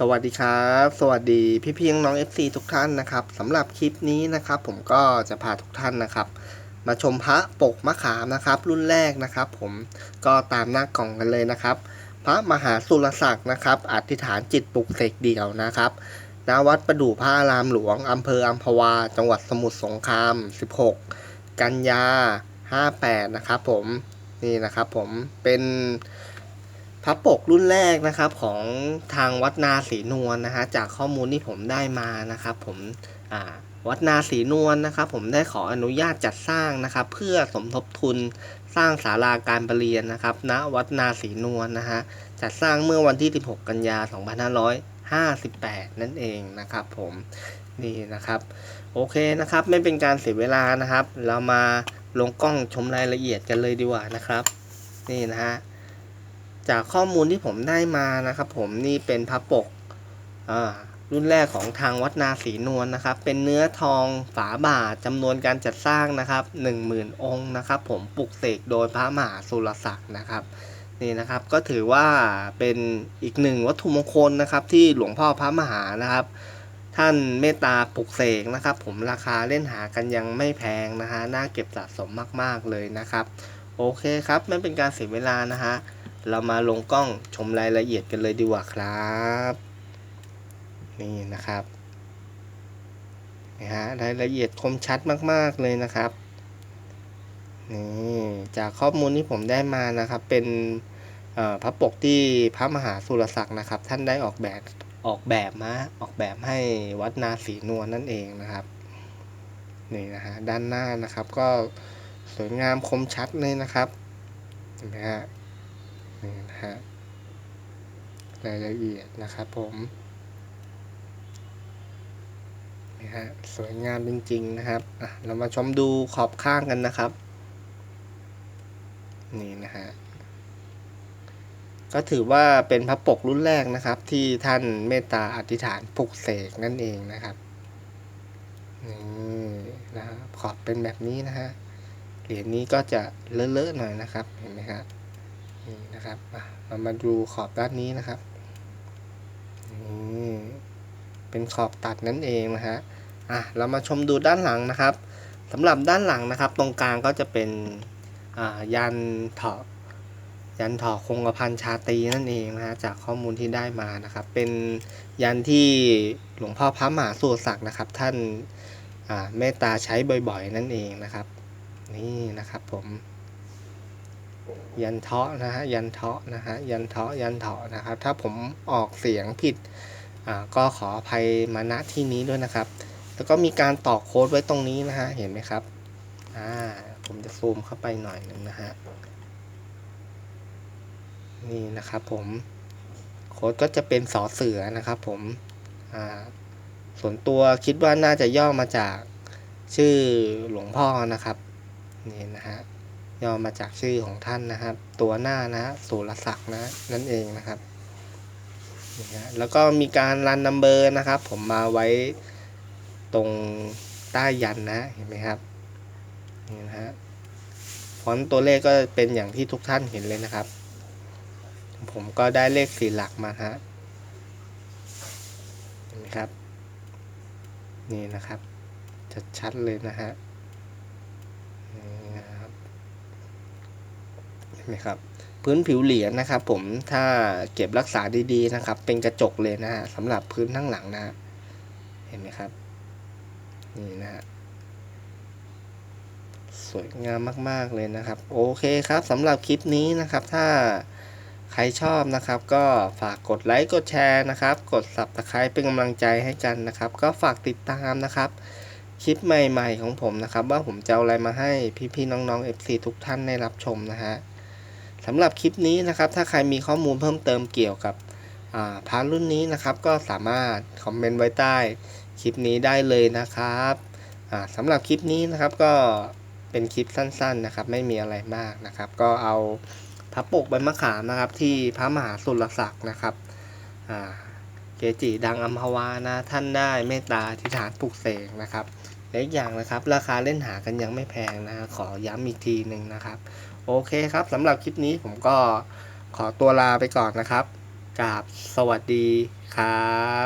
สวัสดีครับ สวัสดีพี่พี่น้อง FC ทุกท่านนะครับสำหรับคลิปนี้นะครับ ผมก็จะพาทุกท่านนะครับ มาชมพระปกมะขามนะครับ รุ่นแรกนะครับ ผมก็ตามหน้ากล่องกันเลยนะครับ พระมหาสุรศักดิ์นะครับอธิษฐานจิตปลุกเสกเดี่ยวนะครับณวัดประดู่พระอารามหลวงอำเภออัมพวา จังหวัดสมุทรสงคราม 16 กันยา 58 นะครับ ผมนี่นะครับ ผมเป็น พระปกรุ่นแรกนะครับของทางวัดนาศรีนวลนะฮะจากข้อมูลที่ผมได้มานะครับผมวัดนาศรีนวลนะครับ ผมได้ขออนุญาตจัดสร้างนะครับ เพื่อสมทบทุนสร้างศาลาการประเรียนนะครับณวัดนาศรีนวลนะฮะจัดสร้างเมื่อวันที่ 16 กันยา 2558 นั่นเองนะครับผมนี่นะครับ โอเคนะครับ ไม่เป็นการเสียเวลานะครับ เรามาลงกล้องชมรายละเอียดกันเลยดีกว่านะครับ นี่นะฮะ จากข้อมูลที่ผมได้มานะครับ ผมนี่เป็นพระปกรุ่นแรกของทางวัดนาศรีนวลนะครับ เป็นเนื้อทองฝาบาทจำนวนการจัดสร้างนะครับ10,000 องค์นะครับ ผมปลุกเสกโดยพระมหาสุรศักดิ์นะครับนี่นะครับก็ถือว่าเป็นอีกหนึ่งวัตถุมงคลนะครับ ที่หลวงพ่อพระมหานะครับ ท่านเมตตาปลุกเสกนะครับ ผมราคาเล่นหากันยังไม่แพงนะฮะน่าเก็บสะสมมากๆเลยนะครับ โอเคครับไม่เป็นการเสียเวลานะฮะ เรามาลงกล้องชมรายละเอียดกันเลยดีกว่าครับ นี่นะครับนี่ฮะรายละเอียดคมชัดมาก ๆ เลยนะครับนี่จากข้อมูลที่ผมได้มานะครับ เป็นพระปกที่พระมหาสุรศักดิ์นะครับ ท่านได้ออกแบบออกแบบมาออกแบบให้วัดนาศรีนวลนั่นเองนะครับนี่นะฮะด้านหน้านะครับก็สวยงามคมชัดเลยนะครับเห็นไหมฮะ นี่นะฮะรายละเอียดนะครับผมนี่ฮะสวยงามจริงๆนะครับอะเรามาชมดูขอบข้างกันนะครับ นี่นะฮะก็ถือว่าเป็นพระปกรุ่นแรกนะครับ ที่ท่านเมตตาอธิษฐานปลุกเสกนั่นเองนะครับนี่นะขอบเป็นแบบนี้นะฮะเหรียญนี้ก็จะเลอะๆหน่อยนะครับเห็นไหมฮะ นี่นะครับเรามาดูขอบด้านนี้นะครับนี่เป็นขอบตัดนั่นเองนะฮะอะเรามาชมดูด้านหลังนะครับสำหรับด้านหลังนะครับ ตรงกลางก็จะเป็นยันถาะยันถาะคงกระพันชาตีนั่นเองนะฮะจากข้อมูลที่ได้มานะครับ เป็นยันที่หลวงพ่อพระมหาสุศักดิ์นะครับ ท่านอาเมตตาใช้บ่อยๆ นั่นเองนะครับ นี่นะครับผม ยันเทาะนะฮะยันเทาะนะฮะยันเทาะยันเถาะนะครับ ถ้าผมออกเสียงผิดอ่าก็ขออภัยมาณที่นี้ด้วยนะครับ แล้วก็มีการต่อโค้ดไว้ตรงนี้นะฮะเห็นไหมครับอ่าผมจะซูมเข้าไปหน่อยหนึ่งนะฮะนี่นะครับผมโค้ดก็จะเป็นสอเสือนะครับผมอ่าส่วนตัวคิดว่าน่าจะย่อมาจากชื่อหลวงพ่อนะครับนี่นะฮะ ย่อมาจากชื่อของท่านนะครับ ตัวหน้านะสุรศักดิ์นะนั่นเองนะครับนะแล้วก็มีการรันนัมเบอร์นะครับ ผมมาไว้ตรงใต้ยันนะเห็นไหมครับนี่นะฮะฟอนต์ตัวเลขก็เป็นอย่างที่ทุกท่านเห็นเลยนะครับ ผมก็ได้เลขสี่หลักมาฮะเห็นไหมครับ นี่นะครับชัดๆเลยนะฮะ นี่นะครับ พื้นผิวเหรียญนะครับ ผมถ้าเก็บรักษาดีๆนะครับ เป็นกระจกเลยนะฮะสำหรับพื้นทั้งหลังนะฮะเห็นไหมครับนี่นะฮะสวยงามมาก ๆ เลยนะครับ โอเคครับสำหรับคลิปนี้นะครับ ถ้าใครชอบนะครับ ก็ฝากกดไลค์กดแชร์นะครับ กด subscribe เป็นกำลังใจให้กันนะครับ ก็ฝากติดตามนะครับ คลิปใหม่ ๆ ของผมนะครับ ว่าผมจะเอาอะไรมาให้พี่ ๆ น้องๆ FC ทุกท่านได้รับชมนะฮะ สำหรับคลิปนี้นะครับ ถ้าใครมีข้อมูลเพิ่มเติมเกี่ยวกับพาร์ทรุ่นนี้นะครับ ก็สามารถคอมเมนต์ไว้ใต้คลิปนี้ได้เลยนะครับสำหรับคลิปนี้นะครับก็เป็นคลิปสั้นๆนะครับ ไม่มีอะไรมากนะครับ ก็เอาพระปกใบมะขามนะครับ ที่พระมหาสุรศักดิ์นะครับเกจิดังอัมพวานะท่านได้เมตตาทิฏฐานปลุกเสกนะครับ และอีกอย่างนะครับ ราคาเล่นหากันยังไม่แพงนะขอย้ำอีกทีหนึ่งนะครับ โอเคครับสำหรับคลิปนี้ผมก็ขอตัวลาไปก่อนนะครับกราบสวัสดีครับ